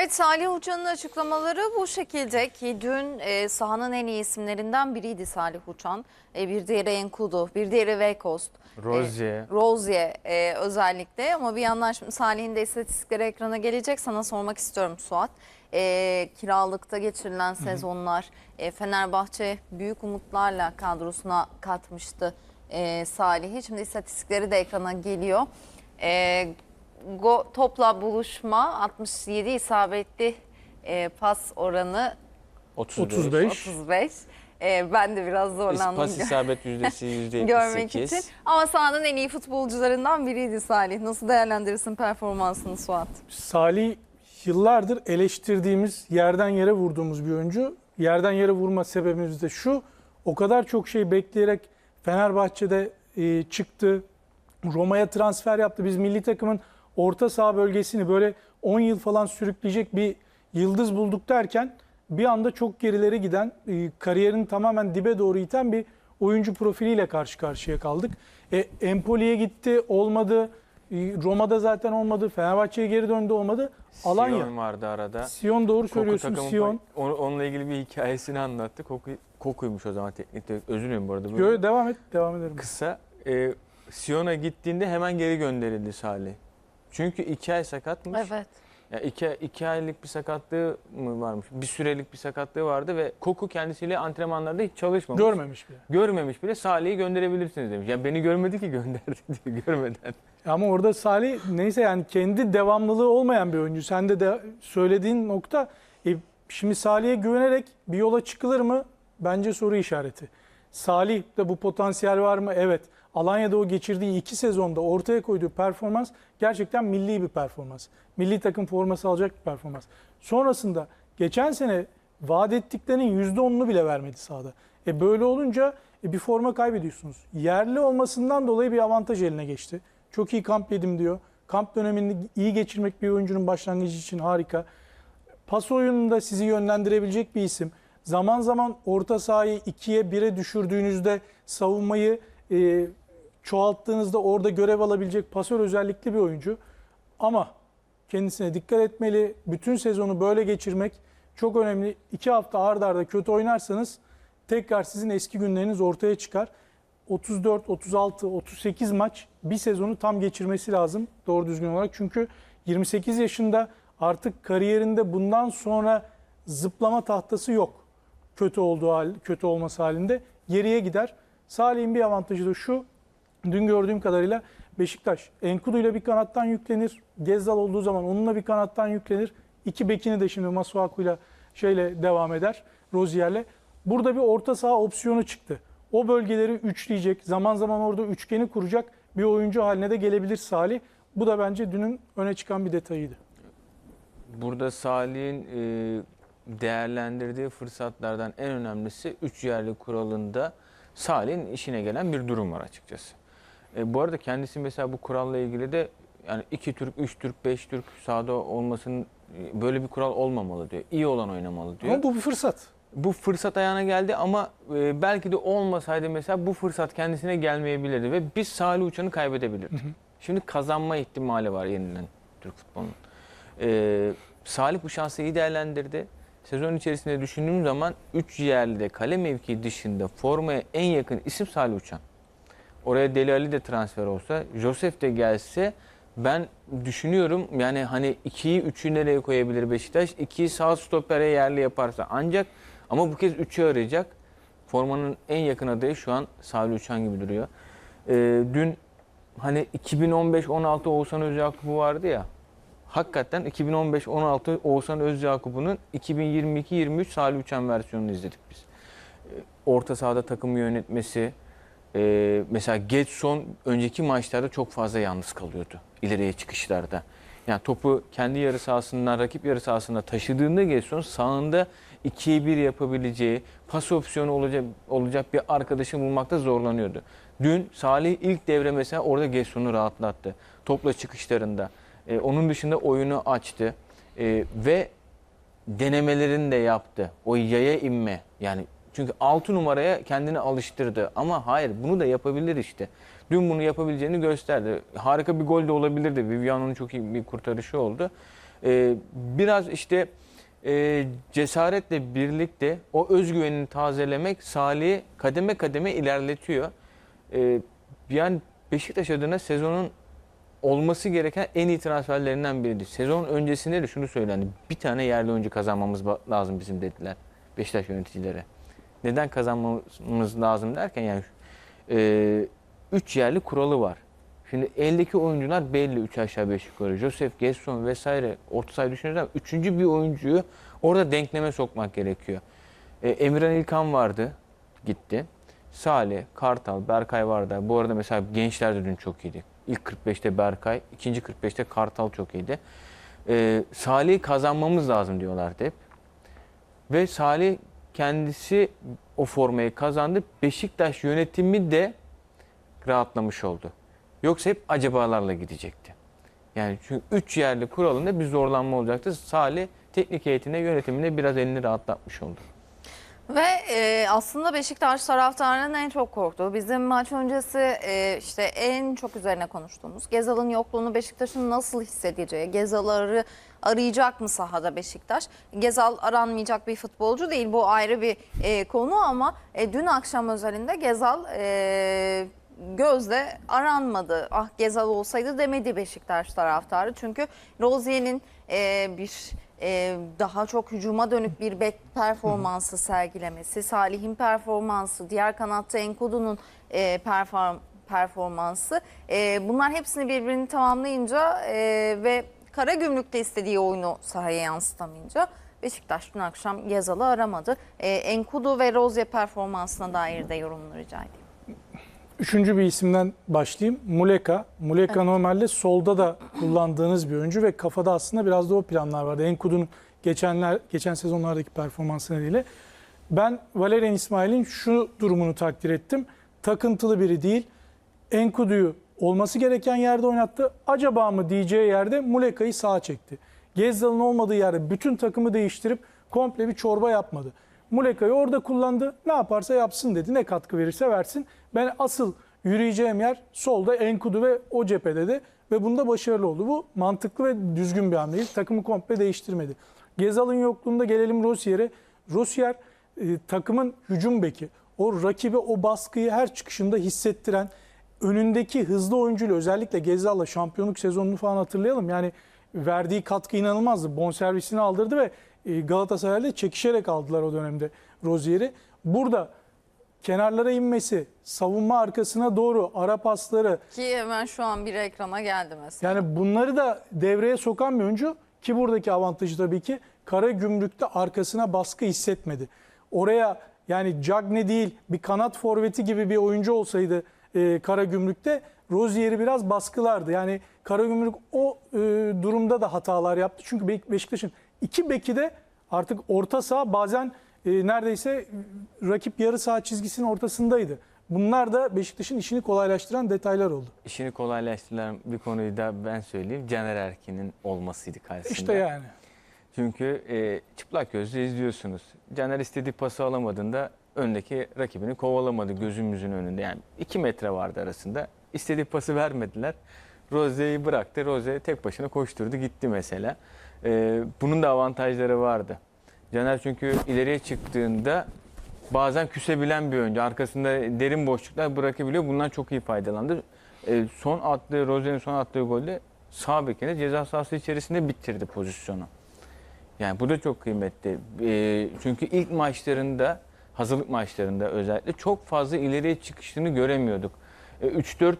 Evet Salih Uçan'ın açıklamaları bu şekilde ki dün e, sahanın en iyi isimlerinden biriydi Salih Uçan. E, bir diğeri Enkudu, bir diğeri Weghorst. Rozier. E, Rozier e, özellikle ama bir yandan şimdi Salih'in de istatistikleri ekrana gelecek. Sana sormak istiyorum Suat. E, kiralıkta geçirilen sezonlar e, Fenerbahçe büyük umutlarla kadrosuna katmıştı e, Salih'i. Şimdi istatistikleri de ekrana geliyor. E, go, topla buluşma 67 isabetli e, pas oranı 35. 35. 35. E, ben de biraz zorlandım. Pas isabet yüzdesi %78. görmek için. Ama sahanın en iyi futbolcularından biriydi Salih. Nasıl değerlendirirsin performansını Suat? Salih yıllardır eleştirdiğimiz, yerden yere vurduğumuz bir oyuncu. Yerden yere vurma sebebimiz de şu. O kadar çok şey bekleyerek Fenerbahçe'de e, çıktı. Roma'ya transfer yaptı. Biz milli takımın orta saha bölgesini böyle 10 yıl falan sürükleyecek bir yıldız bulduk derken bir anda çok gerilere giden, e, kariyerini tamamen dibe doğru iten bir oyuncu profiliyle karşı karşıya kaldık. E, Empoli'ye gitti, olmadı. E, Roma'da zaten olmadı. Fenerbahçe'ye geri döndü, olmadı. Alanya. Sion vardı arada. Sion doğru Koku söylüyorsun. takımın Sion. onunla ilgili bir hikayesini anlattı. Koku, kokuymuş o zaman teknik direktör. Özür dilerim bu arada. Böyle Yo, devam et, devam edelim. Kısa. E, Sion'a gittiğinde hemen geri gönderildi Salih. Çünkü iki ay sakatmış. Evet. Ya iki, iki aylık bir sakatlığı mı varmış? Bir sürelik bir sakatlığı vardı ve Koku kendisiyle antrenmanlarda hiç çalışmamış. Görmemiş bile. Görmemiş bile Salih'i gönderebilirsiniz demiş. Ya beni görmedi ki gönderdi diyor görmeden. Ama orada Salih neyse yani kendi devamlılığı olmayan bir oyuncu. Sen de, de söylediğin nokta e, şimdi Salih'e güvenerek bir yola çıkılır mı? Bence soru işareti. Salih'te bu potansiyel var mı? Evet. Alanya'da o geçirdiği iki sezonda ortaya koyduğu performans gerçekten milli bir performans. Milli takım forması alacak bir performans. Sonrasında geçen sene vaat ettiklerinin %10'unu bile vermedi sahada. E böyle olunca e, bir forma kaybediyorsunuz. Yerli olmasından dolayı bir avantaj eline geçti. Çok iyi kamp yedim diyor. Kamp dönemini iyi geçirmek bir oyuncunun başlangıcı için harika. Pas oyununda sizi yönlendirebilecek bir isim. Zaman zaman orta sahayı 2'ye 1'e düşürdüğünüzde savunmayı e, çoğalttığınızda orada görev alabilecek pasör özellikli bir oyuncu. Ama kendisine dikkat etmeli. Bütün sezonu böyle geçirmek çok önemli. İki hafta ard arda kötü oynarsanız tekrar sizin eski günleriniz ortaya çıkar. 34, 36, 38 maç bir sezonu tam geçirmesi lazım doğru düzgün olarak. Çünkü 28 yaşında artık kariyerinde bundan sonra zıplama tahtası yok. Kötü olduğu hal, kötü olması halinde geriye gider. Salih'in bir avantajı da şu. Dün gördüğüm kadarıyla Beşiktaş Enkudu ile bir kanattan yüklenir. Gezzal olduğu zaman onunla bir kanattan yüklenir. İki bekini de şimdi Masuaku'yla şeyle devam eder. Rozier'le. Burada bir orta saha opsiyonu çıktı. O bölgeleri üçleyecek. Zaman zaman orada üçgeni kuracak bir oyuncu haline de gelebilir Salih. Bu da bence dünün öne çıkan bir detayıydı. Burada Salih'in e, değerlendirdiği fırsatlardan en önemlisi 3 yerli kuralında Salih'in işine gelen bir durum var açıkçası. E, bu arada kendisi mesela bu kuralla ilgili de yani 2 Türk, 3 Türk, 5 Türk sahada olmasının e, böyle bir kural olmamalı diyor. İyi olan oynamalı diyor. Ama bu bir fırsat. bu fırsat ayağına geldi ama e, belki de olmasaydı mesela bu fırsat kendisine gelmeyebilirdi ve biz Salih Uçan'ı kaybedebilirdik. Şimdi kazanma ihtimali var yeniden Türk futbolunun. E, Salih bu şansı iyi değerlendirdi. Sezon içerisinde düşündüğüm zaman 3 yerli kale mevkii dışında formaya en yakın isim Salih Uçan. Oraya Deli Ali de transfer olsa, Josef de gelse ben düşünüyorum yani hani 2'yi 3'ü nereye koyabilir Beşiktaş? 2'yi sağ stopere yerli yaparsa ancak ama bu kez 3'ü arayacak. Formanın en yakın adayı şu an Salih Uçan gibi duruyor. Ee, dün hani 2015-16 Oğuzhan Özyakup'u vardı ya. Hakikaten 2015-16 Oğuzhan Özyakup'un 2022-23 Salih Uçan versiyonunu izledik biz. Ee, Orta sahada takımı yönetmesi, ee, mesela Getson önceki maçlarda çok fazla yalnız kalıyordu ileriye çıkışlarda. Yani topu kendi yarı sahasından rakip yarı sahasına taşıdığında Getson sağında 2'ye 1 yapabileceği, pas opsiyonu olacak, olacak bir arkadaşı bulmakta zorlanıyordu. Dün Salih ilk devre mesela orada Getson'u rahatlattı. Topla çıkışlarında. Ee, onun dışında oyunu açtı. Ee, ve denemelerini de yaptı. O yaya inme yani çünkü 6 numaraya kendini alıştırdı ama hayır bunu da yapabilir işte. Dün bunu yapabileceğini gösterdi. Harika bir gol de olabilirdi. Viviano'nun çok iyi bir kurtarışı oldu. Ee, biraz işte e, cesaretle birlikte o özgüvenini tazelemek Salih'i kademe kademe ilerletiyor. Ee, yani Beşiktaş adına sezonun olması gereken en iyi transferlerinden biriydi. Sezon öncesinde de şunu söylendi. Bir tane yerli oyuncu kazanmamız lazım bizim dediler Beşiktaş yöneticileri. Neden kazanmamız lazım derken yani e, üç yerli kuralı var. Şimdi eldeki oyuncular belli 3 aşağı 5 yukarı. Josef, Gesson vesaire orta sahayı düşünürsem üçüncü bir oyuncuyu orada denkleme sokmak gerekiyor. E, Emirhan İlkan vardı gitti. Salih, Kartal, Berkay vardı. Bu arada mesela gençler de dün çok iyiydi. İlk 45'te Berkay, ikinci 45'te Kartal çok iyiydi. E, Salih'i kazanmamız lazım diyorlardı hep. Ve Salih kendisi o formayı kazandı. Beşiktaş yönetimi de rahatlamış oldu. Yoksa hep acabalarla gidecekti. Yani çünkü 3 yerli kuralında bir zorlanma olacaktı. Salih teknik heyetine, yönetimine biraz elini rahatlatmış oldu. Ve e, aslında Beşiktaş taraftarının en çok korktuğu, bizim maç öncesi e, işte en çok üzerine konuştuğumuz Gezal'ın yokluğunu Beşiktaş'ın nasıl hissedeceği, Gezal'ı arayacak mı sahada Beşiktaş? Gezal aranmayacak bir futbolcu değil, bu ayrı bir e, konu ama e, dün akşam özelinde Gezal e, gözle aranmadı. Ah Gezal olsaydı demedi Beşiktaş taraftarı. Çünkü Rozier'in e, bir e, daha çok hücuma dönük bir bek performansı sergilemesi, Salih'in performansı, diğer kanatta Enkudu'nun e, perform, performansı. E, bunlar hepsini birbirini tamamlayınca e, ve Karagümrük'te istediği oyunu sahaya yansıtamayınca Beşiktaş dün akşam Gezal'ı aramadı. E, Enkudu ve Rozier performansına dair de yorumunu rica edeyim. Üçüncü bir isimden başlayayım. Muleka. Muleka normalde solda da kullandığınız bir oyuncu ve kafada aslında biraz da o planlar vardı. Enkudu'nun geçenler geçen sezonlardaki performansı nedeniyle. Ben Valerian İsmail'in şu durumunu takdir ettim. Takıntılı biri değil. Enkudu'yu olması gereken yerde oynattı. Acaba mı diyeceği yerde Muleka'yı sağa çekti. Gezzal'ın olmadığı yerde bütün takımı değiştirip komple bir çorba yapmadı. Muleka'yı orada kullandı. Ne yaparsa yapsın dedi. Ne katkı verirse versin. Ben asıl yürüyeceğim yer solda Enkudu ve o cephede de ve bunda başarılı oldu. Bu mantıklı ve düzgün bir hamle. Takımı komple değiştirmedi. Gezal'ın yokluğunda gelelim Rosier'e. Rosier e, takımın hücum beki. O rakibe o baskıyı her çıkışında hissettiren önündeki hızlı oyuncuyla özellikle Gezal'la şampiyonluk sezonunu falan hatırlayalım. Yani verdiği katkı inanılmazdı. Bonservisini aldırdı ve e, Galatasaray'la çekişerek aldılar o dönemde Rozier'i. Burada kenarlara inmesi, savunma arkasına doğru ara pasları Ki hemen şu an bir ekrana geldi mesela. yani bunları da devreye sokan bir oyuncu ki buradaki avantajı tabii ki kara gümrükte arkasına baskı hissetmedi. Oraya yani Cagne değil bir kanat forveti gibi bir oyuncu olsaydı e, kara gümrükte Rozier'i biraz baskılardı. Yani kara gümrük o e, durumda da hatalar yaptı. Çünkü Be- Beşiktaş'ın iki beki de artık orta saha bazen e, neredeyse rakip yarı saha çizgisinin ortasındaydı. Bunlar da Beşiktaş'ın işini kolaylaştıran detaylar oldu. İşini kolaylaştıran bir konuyu da ben söyleyeyim. Caner Erkin'in olmasıydı karşısında. İşte yani. Çünkü e, çıplak gözle izliyorsunuz. Caner istediği pası alamadığında öndeki rakibini kovalamadı gözümüzün önünde. Yani 2 metre vardı arasında. İstediği pası vermediler. Roze'yi bıraktı. Roze tek başına koşturdu gitti mesela. E, bunun da avantajları vardı. Caner çünkü ileriye çıktığında bazen küsebilen bir oyuncu. Arkasında derin boşluklar bırakabiliyor. Bundan çok iyi faydalandı. E, son attığı, Roze'nin son attığı golde sağ bekine ceza sahası içerisinde bitirdi pozisyonu. Yani bu da çok kıymetli. E, çünkü ilk maçlarında, hazırlık maçlarında özellikle çok fazla ileriye çıkışını göremiyorduk. E, 3-4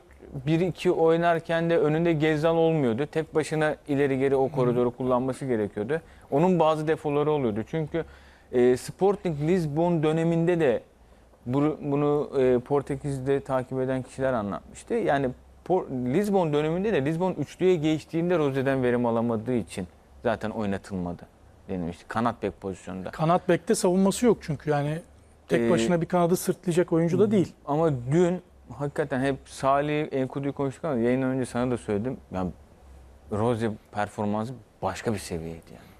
1-2 oynarken de önünde Gezzal olmuyordu. Tek başına ileri geri o koridoru kullanması gerekiyordu. Onun bazı defoları oluyordu. Çünkü e, Sporting Lisbon döneminde de bu- bunu e, Portekiz'de takip eden kişiler anlatmıştı. Yani Por- Lisbon döneminde de Lisbon üçlüye geçtiğinde Roze'den verim alamadığı için zaten oynatılmadı denilmişti. Kanat bek pozisyonunda. Kanat bekte savunması yok çünkü yani tek Ee, başına bir kanadı sırtlayacak oyuncu da değil. Ama dün hakikaten hep Salih Enkudu'yu konuştuk ama yayından önce sana da söyledim. Yani Rose performansı başka bir seviyeydi yani.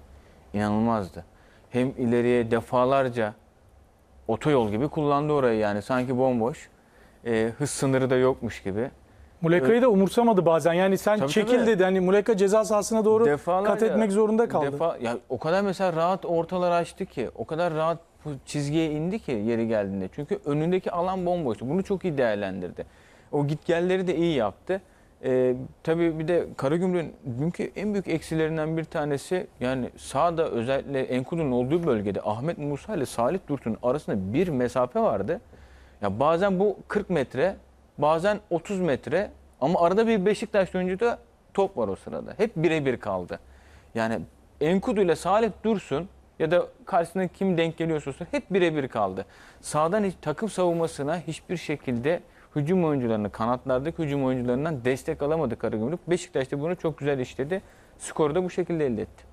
İnanılmazdı. Hem ileriye defalarca otoyol gibi kullandı orayı yani sanki bomboş. Ee, hız sınırı da yokmuş gibi. Muleka'yı da umursamadı bazen. Yani sen Tabii, çekil tabii. dedi. Hani Muleka ceza sahasına doğru Defalarca- kat etmek zorunda kaldı. Defa, ya o kadar mesela rahat ortalar açtı ki, o kadar rahat çizgiye indi ki yeri geldiğinde. Çünkü önündeki alan bomboştu. Bunu çok iyi değerlendirdi. O gitgelleri de iyi yaptı. Ee, tabii bir de Karagümrük'ün dünkü en büyük eksilerinden bir tanesi yani sağda özellikle Enkudu'nun olduğu bölgede Ahmet Musa ile Salih Dursun'un arasında bir mesafe vardı. Ya bazen bu 40 metre, bazen 30 metre ama arada bir Beşiktaş oyuncu da top var o sırada. Hep birebir kaldı. Yani Enkudu ile Salih Dursun ya da karşısına kim denk geliyorsa hep birebir kaldı. Sağdan hiç, takım savunmasına hiçbir şekilde hücum oyuncularını, kanatlardaki hücum oyuncularından destek alamadı Karagümrük. Beşiktaş da bunu çok güzel işledi. Skoru da bu şekilde elde etti.